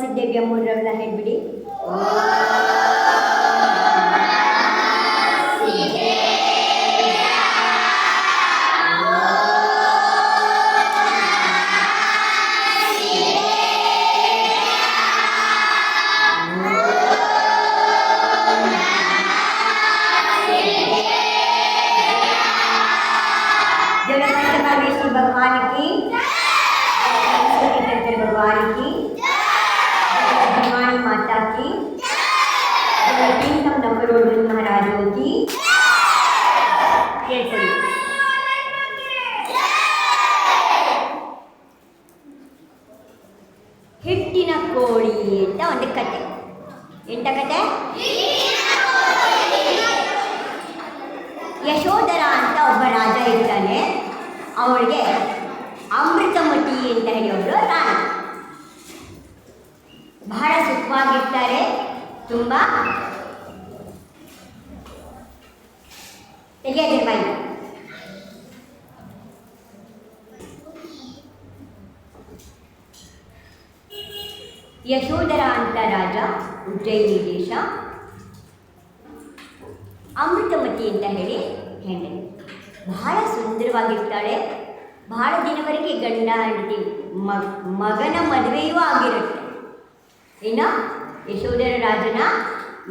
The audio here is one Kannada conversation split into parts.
ಸಿದ್ದೇವಿಯ ಮೂರಲ್ಲ ಹೇಳ್ಬಿಡಿ. ಕೋಳಿ ಅಂತ ಒಂದು ಕತೆ. ಎಂತ ಕತೆ? ಯಶೋಧರ ಅಂತ ಒಬ್ಬ ರಾಜ ಇರ್ತಾನೆ. ಅವಳಿಗೆ ಅಮೃತಮತಿ ಅಂತ ಹೇಳಿ ಒಬ್ಬಳು ರಾಣಿ. ಬಹಳ ಸುಖವಾಗಿರ್ತಾರೆ. ತುಂಬ. ತೆಗೆಯದೆ ಬಾಯಿ ಯಶೋಧರ ಅಂತ ರಾಜ, ಉಜ್ಜಯಿನಿ ದೇಶ. ಅಮೃತಮತಿ ಅಂತ ಹೇಳಿ ಹೆಣ್ಣೆ. ಬಹಳ ಸುಂದರವಾಗಿರ್ತಾಳೆ. ಬಹಳ ದಿನವರೆಗೆ ಗಂಡ, ಹೆಂಡತಿ ಮಗನ ಮದುವೆಯೂ ಆಗಿರುತ್ತೆ. ಇನ್ನು ಯಶೋಧರ ರಾಜನ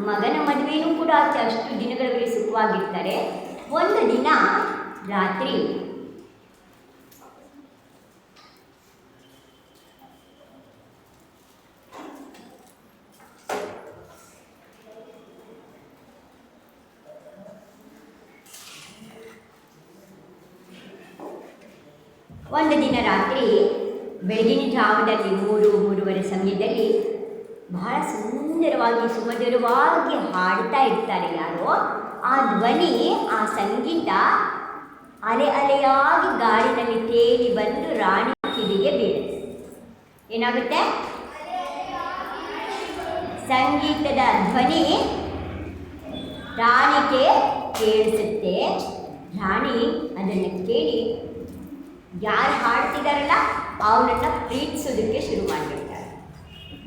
ಮಗನ ಮದುವೆಯೂ ಕೂಡ ಅಷ್ಟು ದಿನಗಳವರೆಗೆ ಸುಖವಾಗಿರ್ತಾರೆ. ಒಂದು ದಿನ ರಾತ್ರಿ ಒಂದು ದಿನ ರಾತ್ರಿ ಜಾವದಲ್ಲಿ ಮೂರು ಮೂರುವರೆ ಸಮಯದಲ್ಲಿ ಬಹಳ ಸುಂದರವಾಗಿ ಸುಮಧುರವಾಗಿ ಹಾಡ್ತಾ ಇರ್ತಾರೆ ಯಾರೋ. ಆ ಧ್ವನಿ, ಆ ಸಂಗೀತ ಅಲೆ ಅಲೆಯಾಗಿ ಗಾಡಿನಲ್ಲಿ ತೇಲಿ ಬಂದು ರಾಣಿ ಕಿವಿಗೆ ಬೀಳುತ್ತೆ. ಏನಾಗುತ್ತೆ? ಸಂಗೀತದ ಧ್ವನಿ ರಾಣಿಗೆ ಕೇಳಿಸುತ್ತೆ. ರಾಣಿ ಅದನ್ನು ಕೇಳಿ ಯಾರು ಹಾಡ್ತಿದ್ದಾರಲ್ಲ ಅವನನ್ನು ಪ್ರೀತಿಸೋದಕ್ಕೆ ಶುರು ಮಾಡಿಬಿಡ್ತಾರೆ.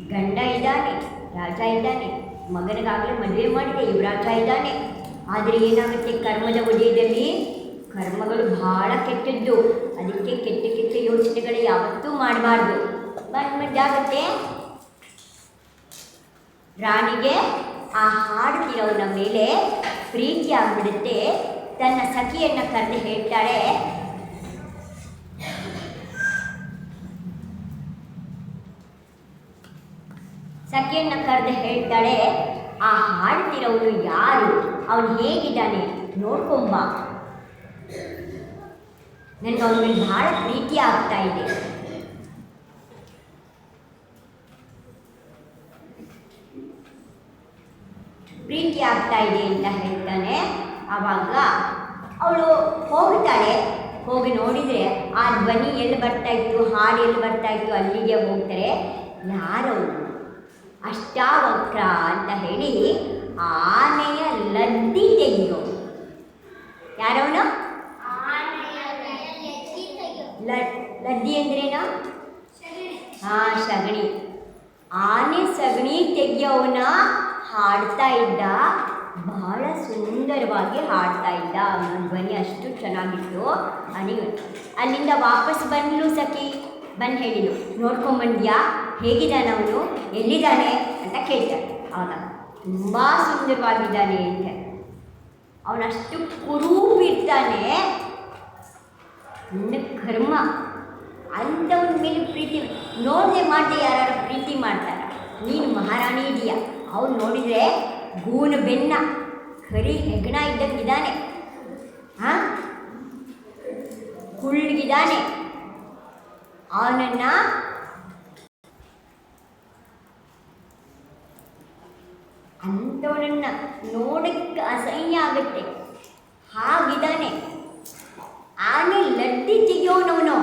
ಗಂಡ ಇದ್ದಾನೆ, ರಾಜ ಇದ್ದಾನೆ, ಮಗನಿಗಾಗಲೇ ಮದುವೆ ಮಾಡಿದೆ, ಯುವರಾಜ ಇದ್ದಾನೆ. ಆದರೆ ಏನಾಗುತ್ತೆ ಕರ್ಮದ ಒಡೆಯದಲ್ಲಿ ಕರ್ಮಗಳು ಬಹಳ ಕೆಟ್ಟದ್ದು. ಅದಕ್ಕೆ ಕೆಟ್ಟ ಕೆಟ್ಟ ಯೋಚನೆಗಳು ಯಾವತ್ತೂ ಮಾಡಬಾರ್ದು. ಬಂದ್ಮದ್ದಾಗುತ್ತೆ ರಾಣಿಗೆ ಆ ಹಾಡ್ತಿರೋನ ಮೇಲೆ ಪ್ರೀತಿ ಆಗ್ಬಿಡುತ್ತೆ. ತನ್ನ ಸಖಿಯನ್ನು ಕರೆದು ಹೇಳ್ತಾಳೆ ಸಖಿಯನ್ನು ಕರೆದು ಹೇಳ್ತಾಳೆ, ಆ ಹಾಡ್ತಿರೋನು ಯಾರು? ಅವನು ಹೇಗಿದ್ದಾನೆ? ನೋಡ್ಕೊಂಬ. ನನಗೆ ಅವನ ಬಹಳ ಪ್ರೀತಿ ಆಗ್ತಾ ಇದೆ. ಪ್ರೀತಿ ಆಗ್ತಾ ಇದೆ ಅಂತ ಹೇಳ್ತಾನೆ. ಆವಾಗ ಅವಳು ಹೋಗ್ತಾಳೆ. ಹೋಗಿ ನೋಡಿದರೆ ಆ ಧ್ವನಿ ಎಲ್ಲಿ ಬರ್ತಾ ಇತ್ತು, ಹಾಡು ಎಲ್ಲಿ ಬರ್ತಾ ಇತ್ತು, ಅಲ್ಲಿಗೆ ಹೋಗ್ತಾರೆ. ಯಾರವರು? ಅಷ್ಟಾವಕ್ರ ಅಂತ ಹೇಳಿ ಆನೆಯ ಲದ್ದಿ ತೆಗೆಯೋ ಯಾರವನು ಲದ್ದಿ ಅಂದ್ರೇನು? ಹಾ ಸಗಣಿ. ಆನೆ ಸಗಣಿ ತೆಗೆಯೋವನ ಹಾಡ್ತಾ ಇದ್ದ ಬಹಳ ಸುಂದರವಾಗಿ ಹಾಡ್ತಾ ಇದ್ದ ಅವನ ಧ್ವನಿ ಅಷ್ಟು ಚೆನ್ನಾಗಿತ್ತು. ಅನಿ ಅಲ್ಲಿಂದ ವಾಪಸ್ ಬಂದ್ಲು ಸಖಿ. ಬಂದು ಹೇಳಿಳು ನೋಡ್ಕೊಂಬಂದ್ಯಾ? ಹೇಗಿದ್ದಾನೆ ಅವನು? ಎಲ್ಲಿದ್ದಾನೆ ಅಂತ ಕೇಳ್ತಾನೆ. ಆಗ ತುಂಬ ಸುಂದರವಾಗಿದ್ದಾನೆ ಅಂತ. ಅವನಷ್ಟು ಕುರೂಪಿರ್ತಾನೆ ನನ್ನ ಕರ್ಮ. ಅಂಥವನ ಮೇಲೆ ಪ್ರೀತಿ ನೋಡದೆ ಮಾಡದೆ ಯಾರು ಪ್ರೀತಿ ಮಾಡ್ತಾರ. ನೀನು ಮಹಾರಾಣಿ ಇದೆಯಾ. ಅವ್ನು ನೋಡಿದರೆ ಗೂನ ಬೆನ್ನ, ಕರಿ ಹೆಗ್ಣ ಇದ್ದಂಗಿದ್ದಾನೆ. ಹಾಂ ಕುಳ್ಳಗಿದ್ದಾನೆ. ಅವನನ್ನು ಅಂಥವನನ್ನು ನೋಡಕ್ಕೆ ಅಸಹ್ಯ ಆಗುತ್ತೆ. ಹಾಗಿದ್ದಾನೆ. ಆನೆ ಲಡ್ಡಿ ತೆಗಿಯೋನವನು.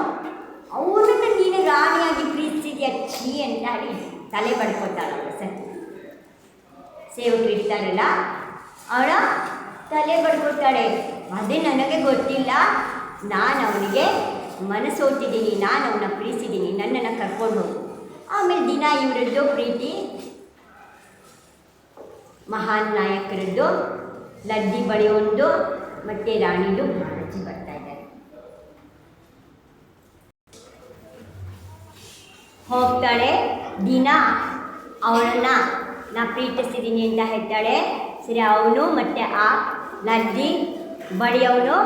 ಅವನನ್ನು ನೀನು ರಾಣಿಯಾಗಿ ಪ್ರೀತಿಸಿದ್ಯಾ ಛೀ ಅಂತ ಹೇಳಿ ತಲೆ ಬಡ್ಕೊತಾಳಲ್ಲ ಸರ್ ಸೇವಕರು ಇರ್ತಾರಲ್ಲ, ಅವಳ ತಲೆ ಬಡ್ಕೊತಾಳೆ. ಅದೇ ನನಗೆ ಗೊತ್ತಿಲ್ಲ. ನಾನು ಅವನಿಗೆ ಮನಸ್ಸೋತಿದ್ದೀನಿ ನಾನು ಅವನ ಪ್ರೀತಿಸಿದ್ದೀನಿ, ನನ್ನನ್ನು ಕರ್ಕೊಂಡು ಆಮೇಲೆ ದಿನ ಇವರದ್ದು ಪ್ರೀತಿ ಮಹಾನ್ ನಾಯಕರದ್ದು ಲಡ್ಡಿ ಬಳಿಯೊಂದು ಮತ್ತು ರಾಣಿದು ಮಹಾರಾಜಿ ಬರ್ತಾ ಇದ್ದಾರೆ. ಹೋಗ್ತಾಳೆ, ದಿನ ಅವಳನ್ನ ನಾ ಪ್ರೀತಿಸಿದ್ದೀನಿ ಅಂತ ಹೇಳ್ತಾಳೆ. ಸರಿ, ಅವನು ಮತ್ತು ಆ ಲಡ್ಡಿ ಬಳಿಯವನು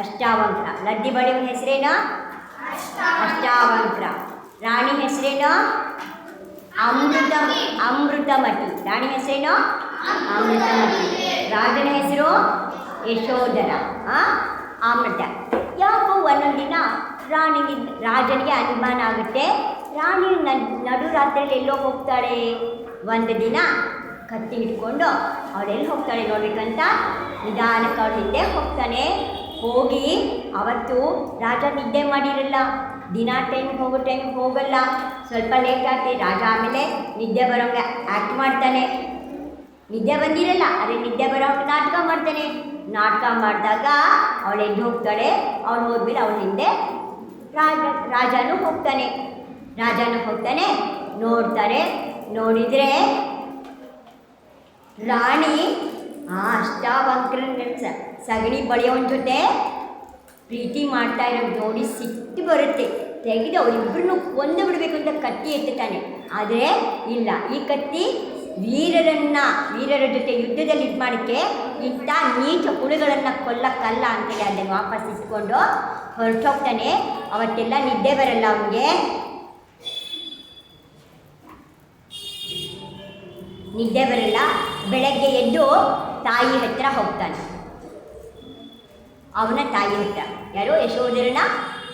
ಅಷ್ಟಾವಂಕ್ರ ಲಡ್ಡಿ ಬಳಿಯವನ ಹೆಸರೇನು? ಅಷ್ಟಾವಂಕ್ರ ರಾಣಿ ಹೆಸರೇನು? ಅಮೃತ, ಅಮೃತಮತಿ. ರಾಣಿ ಹೆಸರೇನು? ಅಮೃತಮತಿ ರಾಜನ ಹೆಸರು ಯಶೋಧರ. ಆ? ಅಮೃತ ಯಾಕೋ ಒಂದೊಂದು ರಾಣಿಗೆ, ರಾಜನಿಗೆ ಅನುಮಾನ ಆಗುತ್ತೆ? ರಾಣಿ ನಡು ರಾತ್ರಿಯಲ್ಲಿ ಎಲ್ಲೋ ಹೋಗ್ತಾಳೆ. ಒಂದು ದಿನ ಕತ್ತಿ ಹಿಡ್ಕೊಂಡು ಅವಳೆಲ್ಲಿ ಹೋಗ್ತಾಳೆ ನೋಡ್ಬೇಕಂತ? ನಿಧಾನಕ್ಕೆ ಅವಳು ಹಿಂದೆ ಹೋಗ್ತಾನೆ. ಹೋಗಿ ಅವತ್ತು ರಾಜ ನಿದ್ದೆ ಮಾಡಿರಲ್ಲ. ದಿನ ಟೈಮ್ ಹೋಗೋ ಟೈಮ್ ಹೋಗಲ್ಲ. ಸ್ವಲ್ಪ ಲೇಟ್ ಆಗ್ತದೆ ರಾಜ ಆಮೇಲೆ ನಿದ್ದೆ ಬರೋಂಗೆ ಆ್ಯಕ್ಟ್ ಮಾಡ್ತಾನೆ. ನಿದ್ದೆ ಬಂದಿರಲ್ಲ ಅದೇ ನಿದ್ದೆ ಬರೋ ನಾಟಕ ಮಾಡ್ತಾನೆ. ನಾಟಕ ಮಾಡಿದಾಗ ಅವಳು ಎದ್ದು ಹೋಗ್ತಾಳೆ. ಅವಳು ಹೋದ್ಮೇಲೆ ಅವಳ ಹಿಂದೆ ರಾಜ, ರಾಜನು ಹೋಗ್ತಾನೆ. ರಾಜನು ಹೋಗ್ತಾನೆ, ನೋಡ್ತಾರೆ. ನೋಡಿದರೆ ರಾಣಿ ಆ ಅಷ್ಟಾವಂಕ್ರನ ಸಗಣಿ ಬಳಿಯೋನ್ ಜೊತೆ ಪ್ರೀತಿ ಮಾಡ್ತಾ ಇರೋದು ನೋಡಿ ಸಿಟ್ಟು ಬರುತ್ತೆ. ತೆಗೆದು ಅವರಿಬ್ಬರನ್ನು ಕೊಂದು ಬಿಡಬೇಕು ಅಂತ ಕತ್ತಿ ಎತ್ತುತ್ತಾನೆ. ಆದರೆ ಇಲ್ಲ, ಈ ಕತ್ತಿ ವೀರರನ್ನ, ವೀರರ ಜೊತೆ ಯುದ್ಧದಲ್ಲಿ ಇದು ಮಾಡೋಕ್ಕೆ ಇಂಥ ನೀಚ ಹುಳುಗಳನ್ನು ಕೊಲ್ಲಕ್ಕಲ್ಲ ಅಂತೇಳಿ ಅದನ್ನು ವಾಪಸ್ ಇಟ್ಕೊಂಡು ಹೊರಟೋಗ್ತಾನೆ. ಅವತ್ತೆಲ್ಲ ನಿದ್ದೆ ಬರಲ್ಲ ಅವನಿಗೆ. ನಿದ್ದೆ ಬರಲ್ಲ. ಬೆಳಗ್ಗೆ ಎದ್ದು ತಾಯಿ ಹತ್ರ ಹೋಗ್ತಾನೆ. ಅವನ ತಾಯಿ ಹತ್ರ. ಯಾರೋ ಯಶೋಧರನ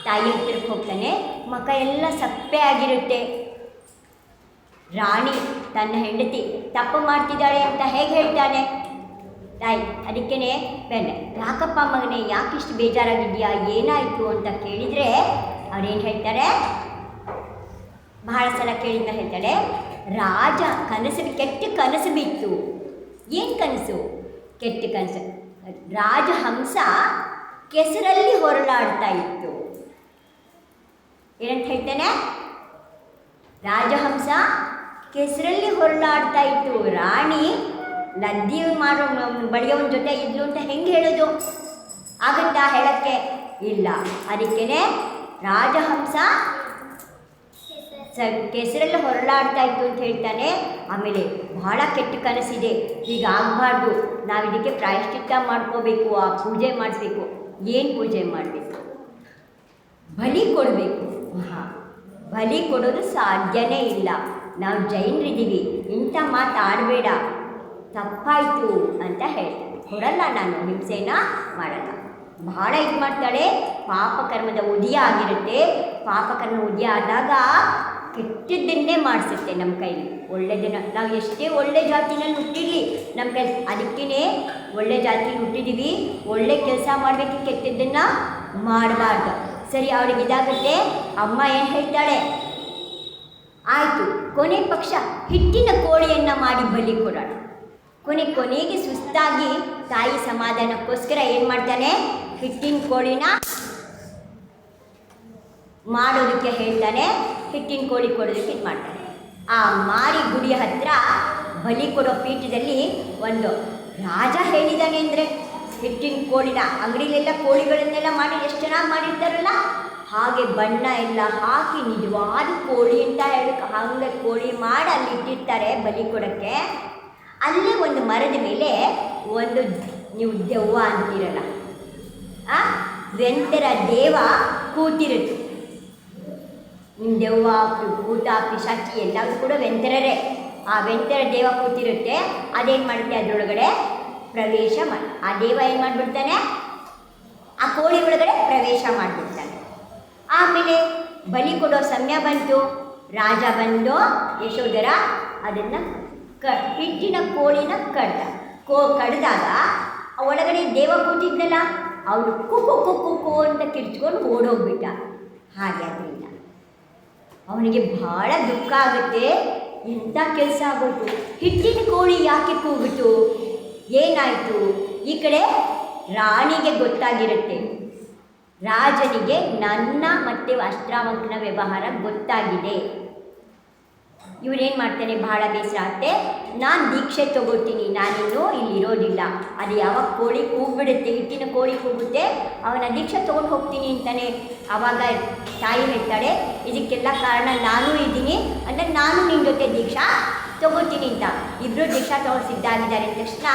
ತಾಯಿ ಹತ್ರಕ್ಕೆ ಹೋಗ್ತಾನೆ. ಮಕ ಎಲ್ಲ ಸಪ್ಪೆ ಆಗಿರುತ್ತೆ. ರಾಣಿ ತನ್ನ ಹೆಂಡತಿ ತಪ್ಪು ಮಾಡ್ತಿದ್ದಾಳೆ ಅಂತ ಹೇಗೆ ಹೇಳ್ತಾನೆ? ತಾಯಿ, ಅದಕ್ಕೇನೆ ಬೆನ್ನೆ. ಯಾಕಪ್ಪ ಮಗನೇ, ಯಾಕಿಷ್ಟು ಬೇಜಾರಾಗಿದ್ಯಾ ಏನಾಯಿತು ಅಂತ ಕೇಳಿದರೆ ಅವ್ರೇನು ಹೇಳ್ತಾರೆ? ಬಹಳ ಸಲ ಕೇಳಿದ್ದ ಹೇಳ್ತಾಳೆ, ರಾಜ, ಕನಸು ಕೆಟ್ಟ ಕನಸು ಬಿತ್ತು. ಏನು ಕನಸು? ಕೆಟ್ಟ ಕನಸು. ರಾಜಹಂಸ ಕೆಸರಲ್ಲಿ ಹೊರಳಾಡ್ತಾ ಇತ್ತು. ಏನಂತ ಹೇಳ್ತಾನೆ? ರಾಜಹಂಸ ಕೆಸರಲ್ಲಿ ಹೊರಳಾಡ್ತಾ ಇತ್ತು. ರಾಣಿ ಲದ್ದಿ ಮಾಡೋ ಬಳಿಯೋನ ಜೊತೆ ಇದ್ಲು ಅಂತ ಹೆಂಗೆ ಹೇಳೋದು? ಆಗುತ್ತಾ ಹೇಳಕ್ಕೆ ಇಲ್ಲ. ಅದಕ್ಕೇ ರಾಜಹಂಸ ಕೆಸರಲ್ಲಿ ಹೊರಳಾಡ್ತಾ ಇತ್ತು ಅಂತ ಹೇಳ್ತಾನೆ. ಆಮೇಲೆ ಬಹಳ ಕೆಟ್ಟ ಕನಸಿದೆ. ಹೀಗಾಗಬಾರ್ದು ನಾವು ಇದಕ್ಕೆ ಪ್ರಾಯಶ್ಚಿತ್ತ ಮಾಡ್ಕೋಬೇಕು, ಆ ಪೂಜೆ ಮಾಡಿಸ್ಬೇಕು ಏನು ಪೂಜೆ ಮಾಡಬೇಕು? ಬಲಿ ಕೊಡಬೇಕು. ಹಾಂ, ಬಲಿ ಕೊಡೋದು ಸಾಧ್ಯನೇ ಇಲ್ಲ. ನಾವು ಜೈನರಿದ್ದೀವಿ, ಇಂಥ ಮಾತು ಆಡಬೇಡ, ತಪ್ಪಾಯಿತು ಅಂತ ಹೇಳ್ತಾರೆ. ಕೊಡಲ್ಲ ನಾನು, ಹಿಂಸೆನ ಮಾಡಲ್ಲ. ಬಹಳ ಇದು ಮಾಡ್ತಾಳೆ ಪಾಪಕರ್ಮದ ಉದಯ ಆಗಿರುತ್ತೆ. ಪಾಪಕರ್ಮ ಉದಯ ಆದಾಗ ಕೆಟ್ಟದ್ದನ್ನೇ ಮಾಡಿಸುತ್ತೆ ನಮ್ಮ ಕೈಲಿ. ಒಳ್ಳೆಯದನ್ನ ನಾವು ಎಷ್ಟೇ ಒಳ್ಳೆ ಜಾತಿನಲ್ಲಿ ಹುಟ್ಟಿರಲಿ ನಮ್ಮ ಕೈ ಅದಕ್ಕೇ ಒಳ್ಳೆ ಜಾತಿ ಹುಟ್ಟಿದ್ದೀವಿ ಒಳ್ಳೆ ಕೆಲಸ ಮಾಡಬೇಕು ಕೆಟ್ಟದ್ದನ್ನು ಮಾಡಬಾರ್ದು. ಸರಿ ಅವಳಿಗೆ ಇದಾಗುತ್ತೆ, ಅಮ್ಮ ಏನು ಹೇಳ್ತಾಳೆ? ಆಯಿತು, ಕೊನೆ ಪಕ್ಷ ಹಿಟ್ಟಿನ ಕೋಳಿಯನ್ನು ಮಾಡಿ ಬಲಿ ಕೊಡೋಣ. ಕೊನೆ ಕೊನೆಗೆ ಸುಸ್ತಾಗಿ ತಾಯಿ ಸಮಾಧಾನಕ್ಕೋಸ್ಕರ ಏನು ಮಾಡ್ತಾನೆ? ಹಿಟ್ಟಿನ ಕೋಳಿನ ಮಾಡೋದಕ್ಕೆ ಹೇಳ್ತಾನೆ, ಹಿಟ್ಟಿನ ಕೋಳಿ ಕೊಡೋದಕ್ಕೆ ಇದು ಮಾಡ್ತಾನೆ. ಆ ಮಾರಿ ಗುಡಿಯ ಹತ್ರ ಬಲಿ ಕೊಡೋ ಪೀಠದಲ್ಲಿ ಒಂದು ರಾಜ ಹೇಳಿದ್ದಾನೆ ಅಂದರೆ ಹಿಟ್ಟಿನ ಕೋಳಿನ ಅಂಗಡಿಲೆಲ್ಲ ಕೋಳಿಗಳನ್ನೆಲ್ಲ ಮಾಡಿ ಎಷ್ಟು ಚೆನ್ನಾಗಿ ಮಾಡಿರ್ತಾರಲ್ಲ ಹಾಗೆ ಬಣ್ಣ ಎಲ್ಲ ಹಾಕಿ ನಿಜವಾದ ಕೋಳಿ ಅಂತ ಹೇಳಕ್ಕೆ ಹಂಗೆ ಕೋಳಿ ಮಾಡಿ ಅಲ್ಲಿ ಇಟ್ಟಿರ್ತಾರೆ ಬಲಿ ಕೊಡೋಕ್ಕೆ. ಅಲ್ಲಿ ಒಂದು ಮರದ ಮೇಲೆ ಒಂದು ನೀವು ದೆವ್ವ ಅಂತಿರಲ್ಲ. ಆ? ವೆಂತರ ದೇವ ಕೂತಿರುತ್ತೆ ನಿಮ್ಮ ದೆವ್ವ ಭೂತ, ಪಿಶಾಚಿ ಎಲ್ಲವೂ ಕೂಡ ವೆಂತರರೇ. ಆ ವೆಂತರ ದೇವ ಕೂತಿರುತ್ತೆ. ಅದೇನು ಮಾಡುತ್ತೆ ಅದರೊಳಗಡೆ? ಪ್ರವೇಶ ಮಾಡಿ ಆ ದೇವ ಏನು ಮಾಡಿಬಿಡ್ತಾನೆ? ಆ ಕೋಳಿ ಒಳಗಡೆ ಪ್ರವೇಶ ಮಾಡಿಬಿಡ್ತಾನೆ. ಆಮೇಲೆ ಬಲಿ ಕೊಡೋ ಸಮಯ ಬಂತು. ರಾಜ ಬಂದು ಯಶೋಧರ ಅದನ್ನು ಕ ಹಿಟ್ಟಿನ ಕೋಳಿನ ಕಡ್ದ. ಕೋ ಕಡ್ದಾಗ ಒಳಗಡೆ ದೇವ ಕೂತಿದ್ನಲ್ಲ, ಅವನು ಕುಕ್ಕು ಕುಕ್ಕು ಕೋ ಅಂತ ಕಿರ್ಚ್ಕೊಂಡು ಓಡೋಗ್ಬಿಟ್ಟ. ಹಾಗೆ ಅದರಿಂದ ಅವನಿಗೆ ಬಹಳ ದುಃಖ ಆಗುತ್ತೆ. ಎಂಥ ಕೆಲಸ ಆಗೋಯ್ತು? ಹಿಟ್ಟಿನ ಕೋಳಿ ಯಾಕೆ ಕೂಗಿತು ಏನಾಯಿತು? ಈ ಕಡೆ ರಾಣಿಗೆ ಗೊತ್ತಾಗಿರುತ್ತೆ. ರಾಜನಿಗೆ ನನ್ನ ಮತ್ತು ಅಷ್ಟ್ರಾವಂಕನ ವ್ಯವಹಾರ ಗೊತ್ತಾಗಿದೆ. ಇವನೇನು ಮಾಡ್ತಾನೆ? ಬಹಳ ಬೇಸರ ಆಗುತ್ತೆ. ನಾನು ದೀಕ್ಷೆ ತಗೋತೀನಿ. ನಾನಿನ್ನು ಇಲ್ಲಿ ಇರೋದಿಲ್ಲ. ಅದು ಯಾವಾಗ ಕೋಳಿ ಕೂಗ್ಬಿಡುತ್ತೆ? ಹಿಟ್ಟಿನ ಕೋಳಿ ಕೂಗುತ್ತೆ. ಅವನ ದೀಕ್ಷೆ ತೊಗೊಂಡು ಹೋಗ್ತೀನಿ ಅಂತಾನೆ ಆವಾಗ ತಾಯಿ ಹೇಳ್ತಾಳೆ, ಇದಕ್ಕೆಲ್ಲ ಕಾರಣ ನಾನು ಇದ್ದೀನಿ. ಅಂದರೆ ನಾನು ನಿನ್ನ ಜೊತೆ ದೀಕ್ಷಾ ತಗೋತೀನಿ ಅಂತ ಇಬ್ಬರು ದೀಕ್ಷಾ ತಗೊಂಡು ಸಿದ್ಧ ಆಗಿದ್ದಾರೆ ಅಂದ ತಕ್ಷಣ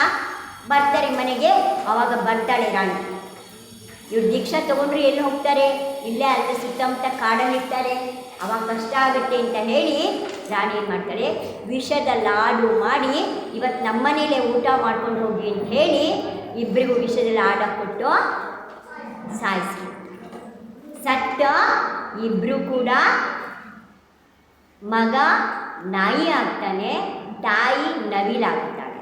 ಬರ್ತಾರೆ ಮನೆಗೆ ಆವಾಗ ಬರ್ತಾಳೆ ರಾಣಿ. ಇವ್ರು ದೀಕ್ಷಾ ತಗೊಂಡ್ರೆ ಎಲ್ಲಿ ಹೋಗ್ತಾರೆ? ಇಲ್ಲೇ ಅಲ್ಲಿ ಸುತ್ತಮುತ್ತ ಕಾಡಲ್ಲಿರ್ತಾರೆ ಅವಾಗ ಕಷ್ಟ ಆಗುತ್ತೆ ಅಂತ ಹೇಳಿ ರಾಣಿ ಏನು ಮಾಡ್ತಾರೆ ವಿಷದ ಲಾಡು ಮಾಡಿ ಇವತ್ತು ನಮ್ಮನೇಲೆ ಊಟ ಮಾಡ್ಕೊಂಡು ಹೋಗಿ ಅಂತ ಹೇಳಿ ಇಬ್ಬರಿಗೂ ವಿಷದ ಲಾಡ ಕೊಟ್ಟು ಸಾಯಿಸಿ ಸತ್ತ ಇಬ್ಬರು ಕೂಡ ಮಗ ನಾಯಿ ಆಗ್ತಾನೆ, ತಾಯಿ ನವಿಲಾಗ್ತಾಳೆ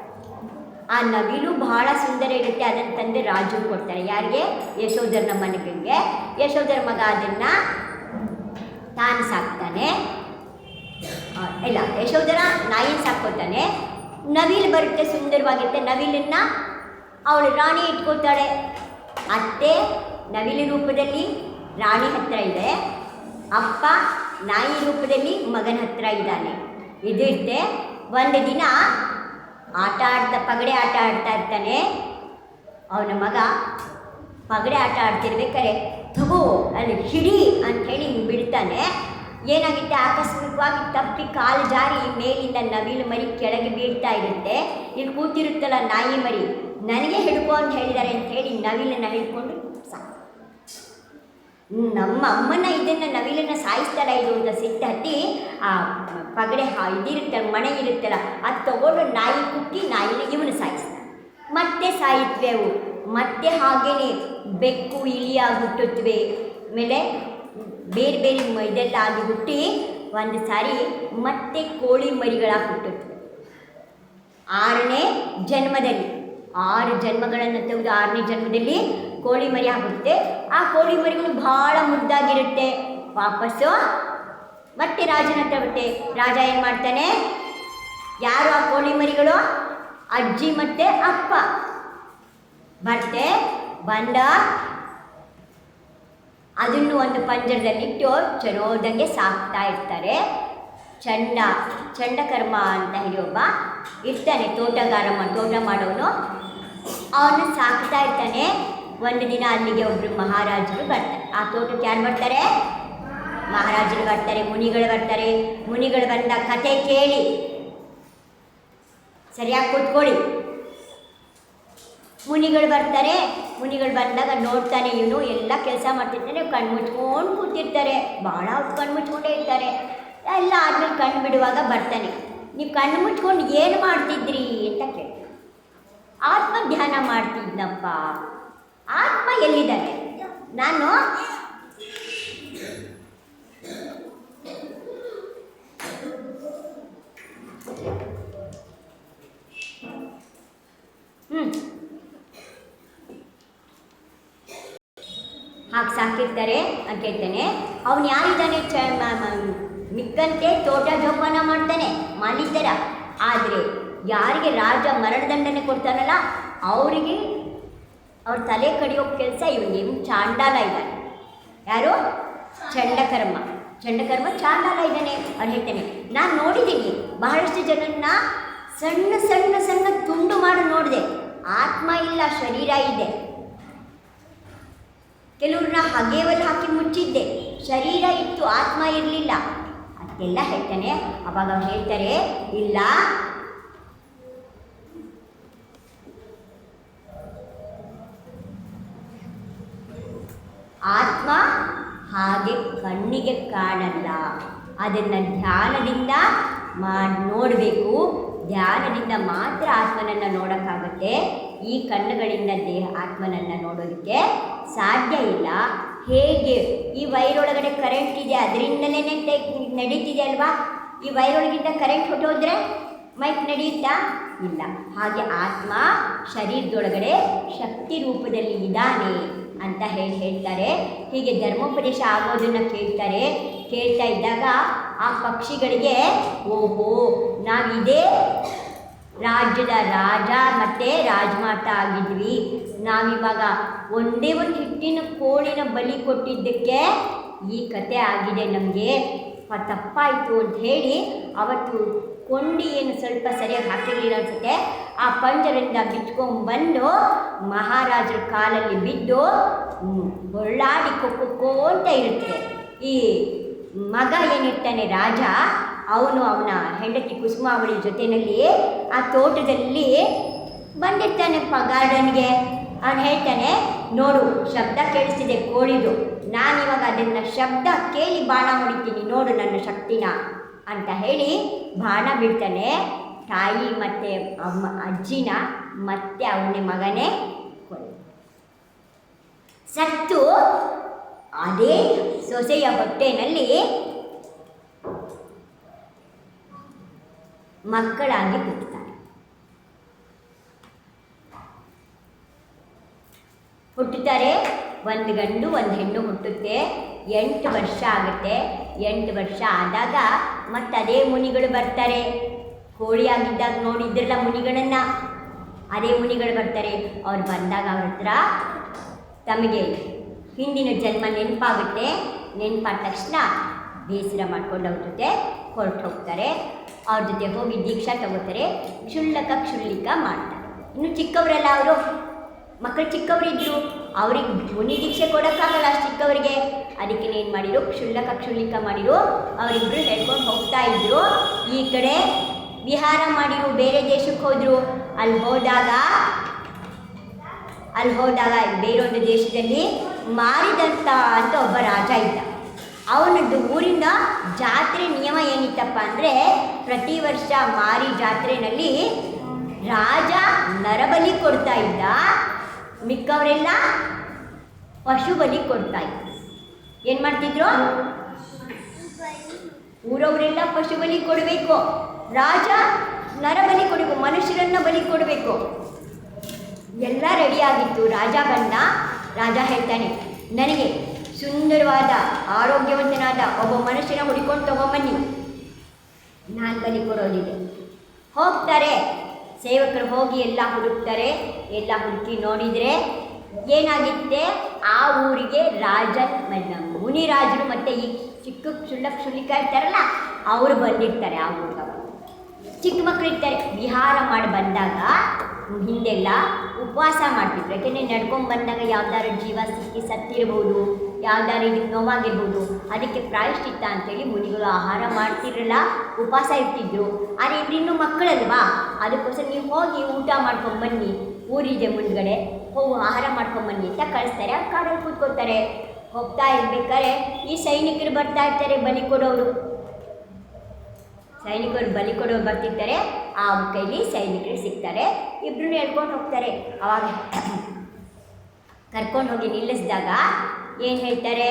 ಆ ನವಿಲು ಬಹಳ ಸುಂದರ ಇರುತ್ತೆ, ಅದನ್ನು ತಂದೆ ರಾಜು ಕೊಡ್ತಾರೆ. ಯಾರಿಗೆ? ಯಶೋಧರನ ಮನೆಗೆ ಯಶೋಧರ ಮಗ ಅದನ್ನು ತಾನು ಸಾಕ್ತಾನೆ. ಇಲ್ಲ, ಯಶೋಧರ ನಾಯಿ ಸಾಕೋತಾನೆ ನವಿಲು ಬರುತ್ತೆ, ಸುಂದರವಾಗಿರುತ್ತೆ. ನವಿಲನ್ನು ಅವಳು ರಾಣಿ ಇಟ್ಕೋತಾಳೆ ಅತ್ತೆ ನವಿಲು ರೂಪದಲ್ಲಿ ರಾಣಿ ಹತ್ತಿರ ಇದೆ. ಅಪ್ಪ ನಾಯಿ ರೂಪದಲ್ಲಿ ಮಗನ ಹತ್ತಿರ ಇದ್ದಾನೆ. ಇದಿರುತ್ತೆ ಒಂದು ದಿನ ಆಟ ಆಡ್ತಾ ಪಗಡೆ ಆಟ ಆಡ್ತಾ ಇರ್ತಾನೆ. ಅವನ ಮಗ ಪಗಡೆ ಆಟ ಆಡ್ತಿರ್ಬೇಕಾರೆ ತಗೋ, ಅಲ್ಲಿ ಹಿಡಿ ಅಂಥೇಳಿ ಬಿಡ್ತಾನೆ. ಏನಾಗುತ್ತೆ? ಆಕಸ್ಮಿಕವಾಗಿ ತಪ್ಪಿ ಕಾಲು ಜಾರಿ ಮೇಲಿಂದ ನವಿಲು ಮರಿ ಕೆಳಗೆ ಬೀಳ್ತಾ ಇರುತ್ತೆ. ಇಲ್ಲಿ ಕೂತಿರುತ್ತಲ್ಲ ನಾಯಿ ಮರಿ. ನನಗೆ ಹಿಡ್ಕೊ ಅಂತ ಹೇಳಿದ್ದಾರೆ ಅಂತ ಹೇಳಿ ನವಿಲನ್ನ ಹಿಡ್ಕೊಂಡು ನಮ್ಮ ಅಮ್ಮನ ಇದನ್ನು ನವಿಲನ್ನು ಸಾಯಿಸ್ತಾರ ಇದು ಅಂತ ಸಿಟ್ಟು ಹತ್ತಿ. ಆ, ಪಗಡೆ ಹಾ ಇದಿರುತ್ತಲ್ಲ ಮಣೆ ಇರುತ್ತಲ್ಲ, ಅದು ತಗೊಂಡು ನಾಯಿ ಕುಕ್ಕಿ, ನಾಯಿನ ಇವನು ಸಾಯಿಸ್ತಾನೆ. ಮತ್ತೆ ಸಾಯಿತ್ವೆ ಅವು. ಮತ್ತೆ ಹಾಗೇನೆ ಬೆಕ್ಕು ಇಳಿಯಾಗಿ ಹುಟ್ಟುತ್ತವೆ ಆಮೇಲೆ ಬೇರೆ ಬೇರೆ ಇದೆಲ್ಲ ಆಗಿ ಹುಟ್ಟಿ ಒಂದು ಸಾರಿ ಮತ್ತೆ ಕೋಳಿ ಮರಿಗಳಾಗಿ ಹುಟ್ಟುತ್ತವೆ ಆರನೇ ಜನ್ಮದಲ್ಲಿ, ಆರು ಜನ್ಮಗಳನ್ನು ತೆಗೆದು ಆರನೇ ಜನ್ಮದಲ್ಲಿ ಕೋಳಿ ಮರಿ ಆಗುತ್ತೆ ಆ ಕೋಳಿ ಮರಿಗಳು ಭಾಳ ಮುದ್ದಾಗಿರುತ್ತೆ. ವಾಪಸ್ಸು. ಮತ್ತೆ ರಾಜನ ಹತ್ರ ಬಿಟ್ಟೆ. ರಾಜ ಏನು ಮಾಡ್ತಾನೆ? ಯಾರು ಆ ಕೋಳಿ ಮರಿಗಳು? ಅಜ್ಜಿ ಮತ್ತು ಅಪ್ಪ. ಬರ್ತೆ. ಬಂದ. ಅದನ್ನು ಒಂದು ಪಂಜರದಲ್ಲಿ ಇಟ್ಟು ಚೆನ್ನೋದಂಗೆ ಸಾಕ್ತಾ ಇರ್ತಾರೆ. ಚಂಡ. ಚಂಡಕರ್ಮ ಅಂತ ಹೇಳಿ ಒಬ್ಬ ಇರ್ತಾನೆ ತೋಟಗಾರಮ್ಮ ತೋಟ ಮಾಡೋನು. ಅವನು ಸಾಕ್ತಾ ಇರ್ತಾನೆ. ಒಂದು ದಿನ ಅಲ್ಲಿಗೆ ಒಬ್ಬರು ಮಹಾರಾಜರು ಬರ್ತಾರೆ. ಆ ತೋಟಕ್ಕೆ ಯಾರು ಬರ್ತಾರೆ? ಮಹಾರಾಜರು ಬರ್ತಾರೆ, ಮುನಿಗಳು ಬರ್ತಾರೆ. ಮುನಿಗಳು ಬಂದ ಕತೆ ಕೇಳಿ. ಸರಿಯಾಗಿ ಕೂತ್ಕೊಳ್ಳಿ. ಮುನಿಗಳು ಬರ್ತಾರೆ. ಮುನಿಗಳು ಬಂದಾಗ ನೋಡ್ತಾನೆ ಇವನು, ಎಲ್ಲ ಕೆಲಸ ಮಾಡ್ತಿರ್ತಾನೆ ಕಣ್ಣು ಮುಚ್ಕೊಂಡು ಕೂತಿರ್ತಾರೆ. ಭಾಳ ಹೊತ್ತು ಕಣ್ಣು ಮುಚ್ಕೊಂಡೇ ಇರ್ತಾರೆ. ಎಲ್ಲ ಆದ್ಮೇಲೆ ಕಣ್ಣು ಬಿಡುವಾಗ ಬರ್ತಾನೆ. ನೀವು ಕಣ್ಣು ಮುಚ್ಕೊಂಡು ಏನು ಮಾಡ್ತಿದ್ರಿ ಅಂತ ಕೇಳಿ ಆತ್ಮ ಧ್ಯಾನ ಮಾಡ್ತಿದ್ನಪ್ಪ ಆತ್ಮ ಎಲ್ಲಿದ್ದಾನೆ? ನಾನು ಹಾಗೆ ಸಾಕಿರ್ತಾರೆ ಅಂತ ಹೇಳ್ತಾನೆ. ಅವನು ಯಾರಿದ್ದಾನೆ ಚ ಮಿಕ್ಕಂತೆ ತೋಟ ಜೋಪಾನ ಮಾಡ್ತಾನೆ, ಮಾಲೀಕರ. ಆದರೆ ಯಾರಿಗೆ ರಾಜ ಮರಣದಂಡನೆ ಕೊಡ್ತಾನಲ್ಲ, ಅವರಿಗೆ ಅವ್ರ ತಲೆ ಕಡಿಯೋ ಕೆಲಸ ಇವನಿಗೆ ಚಾಂಡಾಲ ಇದ್ದಾನೆ ಯಾರು? ಚಂಡಕರ್ಮ. ಚಂಡಕರ್ಮ ಚಾಂಡಾಲ ಇದ್ದಾನೆ ಅವ್ನು ಹೇಳ್ತಾನೆ. ನಾನು ನೋಡಿದ್ದೀನಿ ಬಹಳಷ್ಟು ಜನನ್ನ ಸಣ್ಣ ಸಣ್ಣ ಸಣ್ಣ ತುಂಡು ಮಾಡಿ ನೋಡಿದೆ. ಆತ್ಮ ಇಲ್ಲ, ಶರೀರ ಇದೆ. ಕೆಲವ್ರನ್ನ ಹಗೆವಲ್ಲಿ ಹಾಕಿ ಮುಚ್ಚಿದ್ದೆ. ಶರೀರ ಇತ್ತು, ಆತ್ಮ ಇರಲಿಲ್ಲ. ಅದೆಲ್ಲ ಹೇಳ್ತಾನೆ. ಅವಾಗ ಅವ್ರು ಹೇಳ್ತಾರೆ, ಇಲ್ಲ ಆತ್ಮ ಹಾಗೆ ಕಣ್ಣಿಗೆ ಕಾಣಲ್ಲ. ಅದನ್ನು ಧ್ಯಾನದಿಂದ ಮಾಡಿ ನೋಡಬೇಕು. ಧ್ಯಾನದಿಂದ ಮಾತ್ರ ಆತ್ಮನನ್ನು ನೋಡೋಕ್ಕಾಗತ್ತೆ. ಈ ಕಣ್ಣುಗಳಿಂದ ದೇಹ ಆತ್ಮನನ್ನು ನೋಡೋದಕ್ಕೆ ಸಾಧ್ಯ ಇಲ್ಲ. ಹೇಗೆ? ಈ ವೈರೊಳಗಡೆ ಕರೆಂಟ್ ಇದೆ, ಅದರಿಂದಲೇ ನಡೀತಿದೆ ಅಲ್ವಾ? ಈ ವೈರೊಳಗಿಂದ ಕರೆಂಟ್ ಹೊಟ್ಟೋದ್ರೆ ಮೈಕ್ ನಡೆಯುತ್ತಾ? ಇಲ್ಲ. ಹಾಗೆ ಆತ್ಮ ಶರೀರದೊಳಗಡೆ ಶಕ್ತಿ ರೂಪದಲ್ಲಿ ಇದ್ದಾನೆ. ಅಂತ ಹೇಳಿ ಹೇಳ್ತಾರೆ. ಹೀಗೆ ಧರ್ಮೋಪದೇಶ ಆಗೋದನ್ನು ಕೇಳ್ತಾರೆ. ಕೇಳ್ತಾ ಇದ್ದಾಗ ಆ ಪಕ್ಷಿಗಳಿಗೆ, ಓಹೋ, ನಾವಿದೇ ರಾಜ್ಯದ ರಾಜ ಮತ್ತು ರಾಜಮಾತಾ ಆಗಿದ್ವಿ. ನಾವಿವಾಗ ಒಂದೇ ಒಂದು ಹಿಟ್ಟಿನ ಕೋಳಿನ ಬಲಿ ಕೊಟ್ಟಿದ್ದಕ್ಕೆ ಈ ಕತೆ ಆಗಿದೆ ನಮಗೆ. ತಪ್ಪಾಯಿತು ಅಂತ ಹೇಳಿ ಅವತ್ತು ಕೊಂಡಿ ಏನು ಸ್ವಲ್ಪ ಸರಿಯಾಗಿ ಹಾಕಿರಲಿಲ್ಲ ಅನ್ಸುತ್ತೆ. ಆ ಪಂಜರದಿಂದ ಬಿಚ್ಕೊಂಡು ಬಂದು ಮಹಾರಾಜರ ಕಾಲಲ್ಲಿ ಬಿದ್ದು ಬೊಳ್ಳಾಡಿ ಕೊಕ್ಕು ಅಂತ ಇರುತ್ತೆ ಈ ಮಗ ಏನಿರ್ತಾನೆ ರಾಜ, ಅವನು ಅವನ ಹೆಂಡತಿ ಕುಸುಮಾವಳಿ ಜೊತೆಯಲ್ಲಿ ಆ ತೋಟದಲ್ಲಿ ಬಂದಿರ್ತಾನೆಪ್ಪ ಗಾರ್ಡನ್ಗೆ. ಅವನು ಹೇಳ್ತಾನೆ, ನೋಡು, ಶಬ್ದ ಕೇಳಿಸ್ತಿದೆ ಕೋಳಿದು. ನಾನಿವಾಗ ಅದನ್ನು ಶಬ್ದ ಕೇಳಿ ಬಾಣ ಹೊಡಿತೀನಿ. ನೋಡು ನನ್ನ ಶಕ್ತಿನ. ಅಂತ ಹೇಳಿ ಬಾಣ ಬಿಡ್ತಾನೆ. ತಾಯಿ ಮತ್ತು ಅಮ್ಮ, ಅಜ್ಜಿನ ಮತ್ತೆ ಅವನ ಮಗನೇ ಸತ್ತು ಅದೇ ಸೊಸೆಯ ಹೊಟ್ಟೆನಲ್ಲಿ ಮಕ್ಕಳಾಗಿ ಹುಟ್ಟುತ್ತಾರೆ ಹುಟ್ಟುತ್ತಾರೆ. ಒಂದು ಗಂಡು, ಒಂದು ಹೆಣ್ಣು ಹುಟ್ಟುತ್ತೆ. ಎಂಟು ವರ್ಷ ಆಗುತ್ತೆ. ಎಂಟು ವರ್ಷ ಆದಾಗ ಮತ್ತೆ ಅದೇ ಮುನಿಗಳು ಬರ್ತಾರೆ. ಕೋಳಿ ಆಗಿದ್ದಾಗ ನೋಡಿದ್ರಲ್ಲ ಮುನಿಗಳನ್ನು? ಅದೇ ಮುನಿಗಳು ಬರ್ತಾರೆ. ಅವ್ರು ಬಂದಾಗ ಅವ್ರ ಹತ್ರ ತಮಗೆ ಹಿಂದಿನ ಜನ್ಮ ನೆನಪಾಗುತ್ತೆ. ನೆನಪಾದ ತಕ್ಷಣ ಬೇಸರ ಮಾಡ್ಕೊಂಡು ಅವ್ರ ಜೊತೆ ಹೊರಟು ಹೋಗ್ತಾರೆ. ಅವ್ರ ಜೊತೆ ಹೋಗಿ ದೀಕ್ಷಾ ತಗೋತಾರೆ. ಕ್ಷುಲ್ಲಕ, ಕ್ಷುಲ್ಲಿಕ ಮಾಡ್ತಾರೆ. ಇನ್ನು ಚಿಕ್ಕವರೆಲ್ಲ ಅವರು ಮಕ್ಕಳು ಚಿಕ್ಕವರಿದ್ದರು ಅವ್ರಿಗೆ ಧ್ವನಿ ದೀಕ್ಷೆ ಕೊಡೋಕ್ಕಾಗಲ್ಲ ಅಷ್ಟು ಚಿಕ್ಕವರಿಗೆ. ಅದಕ್ಕೆ ಏನು ಮಾಡಿರು ಕ್ಷುಲ್ಲಕ ಕ್ಷುಲ್ಲಿಕ ಮಾಡಿರು ಅವರಿಬ್ಬರು ಹೇಳ್ಕೊಂಡು ಹೋಗ್ತಾ ಇದ್ರು. ಈ ಕಡೆ ವಿಹಾರ ಮಾಡಿರು, ಬೇರೆ ದೇಶಕ್ಕೆ ಹೋದರು. ಅಲ್ಲಿ ಹೋದಾಗ ಅಲ್ಲಿ ಹೋದಾಗ ಬೇರೊಂದು ದೇಶದಲ್ಲಿ ಮಾರಿದಂತ ಅಂತ ಒಬ್ಬ ರಾಜ ಇದ್ದ. ಅವನದ್ದು ಊರಿನ ಜಾತ್ರೆ ನಿಯಮ ಏನಿತ್ತಪ್ಪ ಅಂದರೆ, ಪ್ರತಿ ವರ್ಷ ಮಾರಿ ಜಾತ್ರೆಯಲ್ಲಿ ರಾಜ ನರಬಲಿ ಕೊಡ್ತಾ ಇದ್ದ. ಮಿಕ್ಕವರೆಲ್ಲ ಪಶು ಬಲಿ ಕೊಡ್ತಾ ಇದ್ರು ಏನು ಮಾಡ್ತಿದ್ರು? ಊರವರೆಲ್ಲ ಪಶು ಬಲಿ ಕೊಡಬೇಕು. ರಾಜ ನರ ಬಲಿ ಕೊಡಬೇಕು, ಮನುಷ್ಯರನ್ನ ಬಲಿ ಕೊಡಬೇಕು. ಎಲ್ಲ ರೆಡಿಯಾಗಿತ್ತು ರಾಜ ಬಂದ ರಾಜ ಹೇಳ್ತಾನೆ ನನಗೆ ಸುಂದರವಾದ, ಆರೋಗ್ಯವಂತನಾದ ಒಬ್ಬ ಮನುಷ್ಯನ ಹುಡುಕೊಂಡು ತಗೊಂಬನ್ನಿ. ನಾನು ಬಲಿ ಕೊಡೋದಿದೆ. ಹೋಗ್ತಾರೆ. ಸೇವಕರು ಹೋಗಿ ಎಲ್ಲ ಹುಡುಕ್ತಾರೆ, ಎಲ್ಲ ಹುಡುಕಿ ನೋಡಿದರೆ ಏನಾಗಿತ್ತೆ? ಆ ಊರಿಗೆ ರಾಜ ಮುನಿರಾಜರು ಮತ್ತು ಈ ಚಿಕ್ಕ ಕ್ಷುಲ್ಲಕ ಕ್ಷುಲ್ಲಿಕ ಇರ್ತಾರಲ್ಲ, ಅವರು ಬಂದಿರ್ತಾರೆ ಆ ಊರಿಗೆ ಚಿಕ್ಕ ಮಕ್ಕಳು ಇರ್ತಾರೆ, ವಿಹಾರ ಮಾಡಿ ಬಂದಾಗ ಹಿಂದೆಲ್ಲ ಉಪವಾಸ ಮಾಡ್ತಿದ್ರು. ಯಾಕೆಂದರೆ ನಡ್ಕೊಂಡು ಬಂದಾಗ ಯಾವ್ದಾದ್ರು ಜೀವ ಸಿಕ್ಕಿ ಸತ್ತಿರ್ಬೋದು. ಯಾವ್ದಾದ್ರು ಇದಕ್ಕೆ ನೋವಾಗಿರ್ಬೋದು. ಅದಕ್ಕೆ ಪ್ರಾಯಶ್ಚಿತ್ತ ಅಂತೇಳಿ ಮುನಿಗಳು ಆಹಾರ ಮಾಡ್ತಿರಲ್ಲ ಉಪವಾಸ ಇರ್ತಿದ್ರು. ಆದರೆ ಇವ್ರು ಮಕ್ಕಳಲ್ವಾ? ಅದಕ್ಕೋಸ್ಕರ ನೀವು ಹೋಗಿ ಊಟ ಮಾಡ್ಕೊಂಡು ಬನ್ನಿ ಊರಿದೆ ಮುಂದ್ಗಡೆ. ಹೋಗಿ, ಆಹಾರ ಮಾಡ್ಕೊಂಬನ್ನಿ ಅಂತ ಕಳಿಸ್ತಾರೆ. ಆ ಕಾಡಲ್ಲಿ ಕೂತ್ಕೋತಾರೆ ಹೋಗ್ತಾ ಇರ್ಬೇಕಾದ್ರೆ ಈ ಸೈನಿಕರು ಬರ್ತಾ ಇರ್ತಾರೆ, ಬಲಿ ಕೊಡೋರು ಸೈನಿಕರು ಬಲಿ ಕೊಡೋರು ಬರ್ತಿರ್ತಾರೆ. ಆ ಕೈಲಿ ಸೈನಿಕರು ಸಿಗ್ತಾರೆ. ಇಬ್ರು ಹೇಳ್ಕೊಂಡು ಹೋಗ್ತಾರೆ. ಅವಾಗ ಕರ್ಕೊಂಡು ಹೋಗಿ ನಿಲ್ಲಿಸಿದಾಗ ಏನು ಹೇಳ್ತಾರೆ?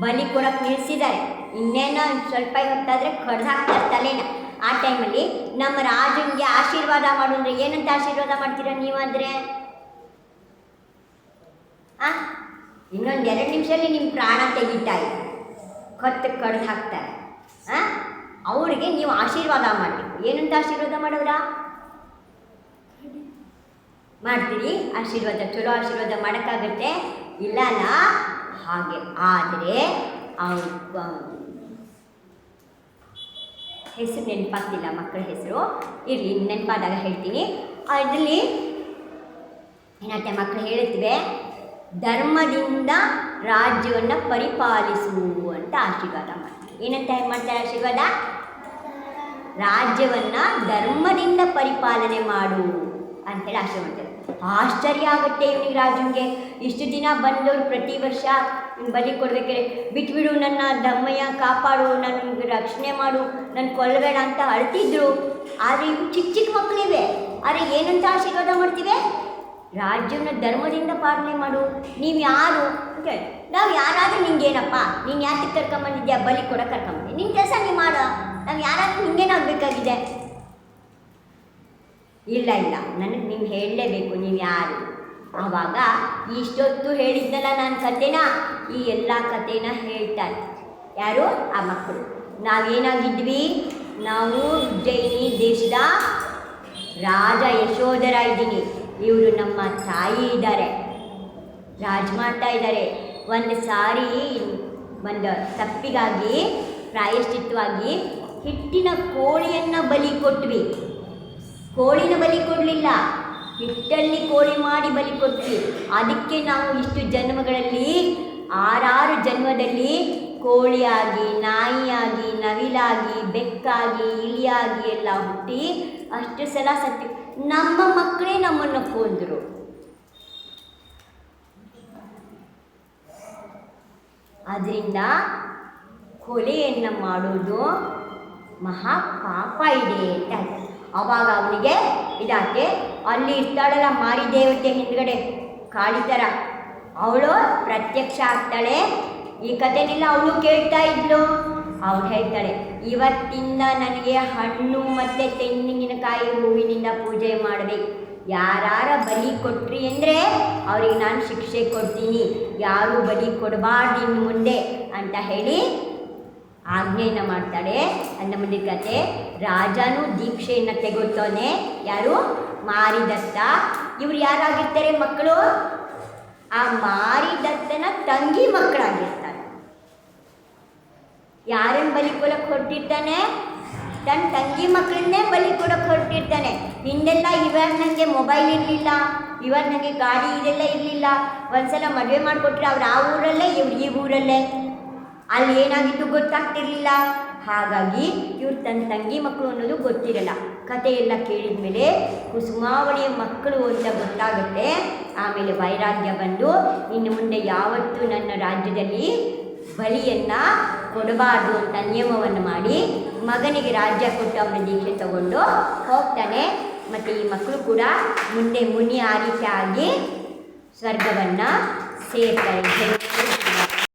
ಬಲಿ ಕೊಡೋಕೆ ನಿಲ್ಲಿಸಿದ್ದಾರೆ ಇನ್ನೇನೋ ಸ್ವಲ್ಪ ಹೊತ್ತಾದರೆ ಕಡ್ದು ಹಾಕ್ತಾರೆ ತಲೆನ. ಆ ಟೈಮಲ್ಲಿ ನಮ್ಮ ರಾಜನಿಗೆ ಆಶೀರ್ವಾದ ಮಾಡು ಅಂದರೆ ಏನಂತ ಆಶೀರ್ವಾದ ಮಾಡ್ತೀರಾ ನೀವಂದರೆ ಆ? ಇನ್ನೊಂದು ಎರಡು ನಿಮಿಷದಲ್ಲಿ ನಿಮ್ಮ ಪ್ರಾಣ ತೆಗಿತಾ ಇದೆ. ಕೊತ್ತು ಕಡ್ದು ಹಾಕ್ತಾರೆ. ಆ? ಅವರಿಗೆ ನೀವು ಆಶೀರ್ವಾದ ಮಾಡಬೇಕು. ಏನಂತ ಆಶೀರ್ವಾದ ಮಾಡೋರಾ ಮಾಡ್ತೀರಿ? ಆಶೀರ್ವಾದ, ಚಲೋ ಆಶೀರ್ವಾದ ಮಾಡೋಕ್ಕಾಗತ್ತೆ. ಇಲ್ಲಲ್ಲ? ಹಾಗೆ. ಆದರೆ ಹೆಸರು ನೆನಪಾಗ್ತಿಲ್ಲ ಮಕ್ಕಳ ಹೆಸರು. ಇರಲಿ, ನೆನಪಾದಾಗ ಹೇಳ್ತೀನಿ. ಅದರಲ್ಲಿ ಏನಾಗುತ್ತೆ ಮಕ್ಕಳು ಹೇಳುತ್ತವೆ ಧರ್ಮದಿಂದ ರಾಜ್ಯವನ್ನು ಪರಿಪಾಲಿಸು ಅಂತ ಆಶೀರ್ವಾದ ಮಾಡ್ತಾರೆ ಏನಂತ ಮಾಡ್ತಾರೆ ಆಶೀರ್ವಾದ? ರಾಜ್ಯವನ್ನು ಧರ್ಮದಿಂದ ಪರಿಪಾಲನೆ ಮಾಡು ಅಂತೇಳಿ ಆಶೀರ್ವಾದ ಆಶ್ಚರ್ಯ ಆಗುತ್ತೆ ಇವನಿಗೆ ರಾಜನಿಗೆ. ಇಷ್ಟು ದಿನ ಬಂದವರು ಪ್ರತಿ ವರ್ಷ ಬಲಿ ಕೊಡ್ಬೇಕಾದ್ರೆ ಬಿಟ್ಬಿಡು ನನ್ನ ದಮ್ಮಯ್ಯ, ಕಾಪಾಡು, ನನಗೆ ರಕ್ಷಣೆ ಮಾಡು ನನ್ನ ಕೊಲ್ಲಬೇಡ ಅಂತ ಅಳ್ತಿದ್ರು. ಆದರೆ ಇವು ಚಿಕ್ಕ ಚಿಕ್ಕ ಮಕ್ಕಳಿವೆ ಆದರೆ ಏನಂತ ಆಶೀರ್ವಾದ ಮಾಡ್ತೀವಿ? ರಾಜ್ಯನ ಧರ್ಮದಿಂದ ಪಾಲನೆ ಮಾಡು. ನೀವು ಯಾರು? ಅಂತ ನಾವು ಯಾರಾದರೂ ನಿಂಗೇನಪ್ಪ? ನೀನು ಯಾತಕ್ಕೆ ಕರ್ಕೊಂಬಂದಿದ್ಯಾ? ಬಲಿ ಕೊಡೋ ಕರ್ಕೊಂಬಂದಿ. ನಿನ್ನ ಕೆಲಸ ನೀವು ಮಾಡು. ನಾವು ಯಾರಾದರೂ ನಿಂಗೇನಾಗಬೇಕಾಗಿದೆ? ಇಲ್ಲ ಇಲ್ಲ. ನನಗೆ ನೀವು ಹೇಳಲೇಬೇಕು ನೀವು ಯಾರು? ಆವಾಗ ಇಷ್ಟೊತ್ತು ಹೇಳಿದ್ದಲ್ಲ ನಾನು ಕತೆನ? ಈ ಎಲ್ಲ ಕತೆನ ಹೇಳ್ತಾರೆ ಯಾರು? ಆ ಮಕ್ಕಳು. ನಾವೇನಾಗಿದ್ವಿ? ನಾವು ಉಜ್ಜಯಿನಿ ದೇಶದ ರಾಜ ಯಶೋಧರ ಇದ್ದೀನಿ. ಇವರು ನಮ್ಮ ತಾಯಿ ಇದ್ದಾರೆ. ರಾಜ್ ಮಾಡ್ತಾ ಇದ್ದಾರೆ. ಒಂದು ಸಾರಿ ಒಂದು ತಪ್ಪಿಗಾಗಿ ಪ್ರಾಯಶ್ಚಿತ್ತವಾಗಿ ಹಿಟ್ಟಿನ ಕೋಳಿಯನ್ನು ಬಲಿ ಕೊಟ್ವಿ. ಕೋಳಿನ ಬಲಿ ಕೊಡಲಿಲ್ಲ. ಹಿಟ್ಟಲ್ಲಿ ಕೋಳಿ ಮಾಡಿ ಬಲಿ ಕೊಟ್ವಿ. ಅದಕ್ಕೆ ನಾವು ಇಷ್ಟು ಜನ್ಮಗಳಲ್ಲಿ, ಆರಾರು ಜನ್ಮದಲ್ಲಿ ಕೋಳಿಯಾಗಿ, ನಾಯಿಯಾಗಿ, ನವಿಲಾಗಿ, ಬೆಕ್ಕಾಗಿ ಇಲಿಯಾಗಿ ಎಲ್ಲ ಹುಟ್ಟಿ ಅಷ್ಟು ಸಲ ಸತ್ತಿ ನಮ್ಮ ಮಕ್ಕಳೇ ನಮ್ಮನ್ನು ಕೊಂದರು. ಅದರಿಂದ ಕೊಲೆಯನ್ನು ಮಾಡೋದು ಮಹಾ ಪಾಪ ಇದೆ ಅಂತ ಅವಾಗ ಅವನಿಗೆ, ಇದಾಕೆ, ಅಲ್ಲಿ ಇರ್ತಾಳಲ್ಲ ಮಾರಿ ದೇವತೆ ಹಿಂದ್ಗಡೆ ಕಾಳಿ ಥರ ಅವಳು ಪ್ರತ್ಯಕ್ಷ ಆಗ್ತಾಳೆ. ಈ ಕಥೆನೆಲ್ಲ ಅವಳು ಕೇಳ್ತಾ ಇದ್ಲು. ಅವಳು ಹೇಳ್ತಾಳೆ, ಇವತ್ತಿಂದ ನನಗೆ ಹಣ್ಣು ಮತ್ತು ತೆಂಗಿನಕಾಯಿ ಹೂವಿನಿಂದ ಪೂಜೆ ಮಾಡಬೇಕು ಯಾರಾರ ಬಲಿ ಕೊಟ್ರಿ ಅಂದರೆ ಅವ್ರಿಗೆ ನಾನು ಶಿಕ್ಷೆ ಕೊಡ್ತೀನಿ. ಯಾರು ಬಲಿ ಕೊಡಬಾರ್ದು ಇನ್ನು ಮುಂದೆ ಅಂತ ಹೇಳಿ ಆಜ್ಞೆಯನ್ನು ಮಾಡ್ತಾಳೆ. ಕತೆ, ರಾಜನೂ ದೀಕ್ಷೆಯನ್ನು ತೆಗೊಳ್ತಾನೆ. ಯಾರು? ಮಾರಿದತ್ತ. ಇವ್ರು ಯಾರಾಗಿರ್ತಾರೆ ಮಕ್ಕಳು? ಆ ಮಾರಿದತ್ತನ ತಂಗಿ ಮಕ್ಕಳಾಗಿರ್ತಾರೆ ಯಾರನ್ನು ಬಲಿ ಕೊಡಕ್ಕೆ ಹೊರಟಿರ್ತಾನೆ? ತನ್ನ ತಂಗಿ ಮಕ್ಕಳನ್ನೇ ಬಲಿ ಕೊಡಕ್ಕೆ ಹೊರಟಿರ್ತಾನೆ. ಹಿಂದೆಲ್ಲ ಇವಾಗ ನನಗೆ ಮೊಬೈಲ್ ಇರಲಿಲ್ಲ. ಇವಾಗ ನನಗೆ ಗಾಡಿ ಇದೆಲ್ಲ ಇರಲಿಲ್ಲ. ಒಂದ್ಸಲ ಮದುವೆ ಮಾಡಿಕೊಟ್ರೆ ಅವ್ರು ಆ ಊರಲ್ಲೇ, ಇವ್ರು ಈ ಊರಲ್ಲೇ. ಅಲ್ಲಿ ಏನಾಗಿತ್ತು ಗೊತ್ತಾಗ್ತಿರ್ಲಿಲ್ಲ. ಹಾಗಾಗಿ ಇವ್ರು ತನ್ನ ತಂಗಿ ಮಕ್ಕಳು ಅನ್ನೋದು ಗೊತ್ತಿರಲ್ಲ. ಕಥೆಯೆಲ್ಲ ಕೇಳಿದ ಮೇಲೆ ಕುಸುಮಾವಳಿಯ ಮಕ್ಕಳು ಅಂತ ಗೊತ್ತಾಗುತ್ತೆ. ಆಮೇಲೆ ವೈರಾಗ್ಯ ಬಂದು ಇನ್ನು ಮುಂದೆ ಯಾವತ್ತೂ ನನ್ನ ರಾಜ್ಯದಲ್ಲಿ ಬಲಿಯನ್ನು ಕೊಡಬಾರ್ದು ಅಂತ ನಿಯಮವನ್ನು ಮಾಡಿ ಮಗನಿಗೆ ರಾಜ್ಯ ಕೊಟ್ಟು ಅವನ ದೀಕ್ಷೆ ತಗೊಂಡು ಹೋಗ್ತಾನೆ. ಮತ್ತು ಈ ಮಕ್ಕಳು ಕೂಡ ಮುಂದೆ ಮುನಿ ಆರಿಕೆ ಆಗಿ ಸ್ವರ್ಗವನ್ನು ಸೇರ್ತಾರೆ.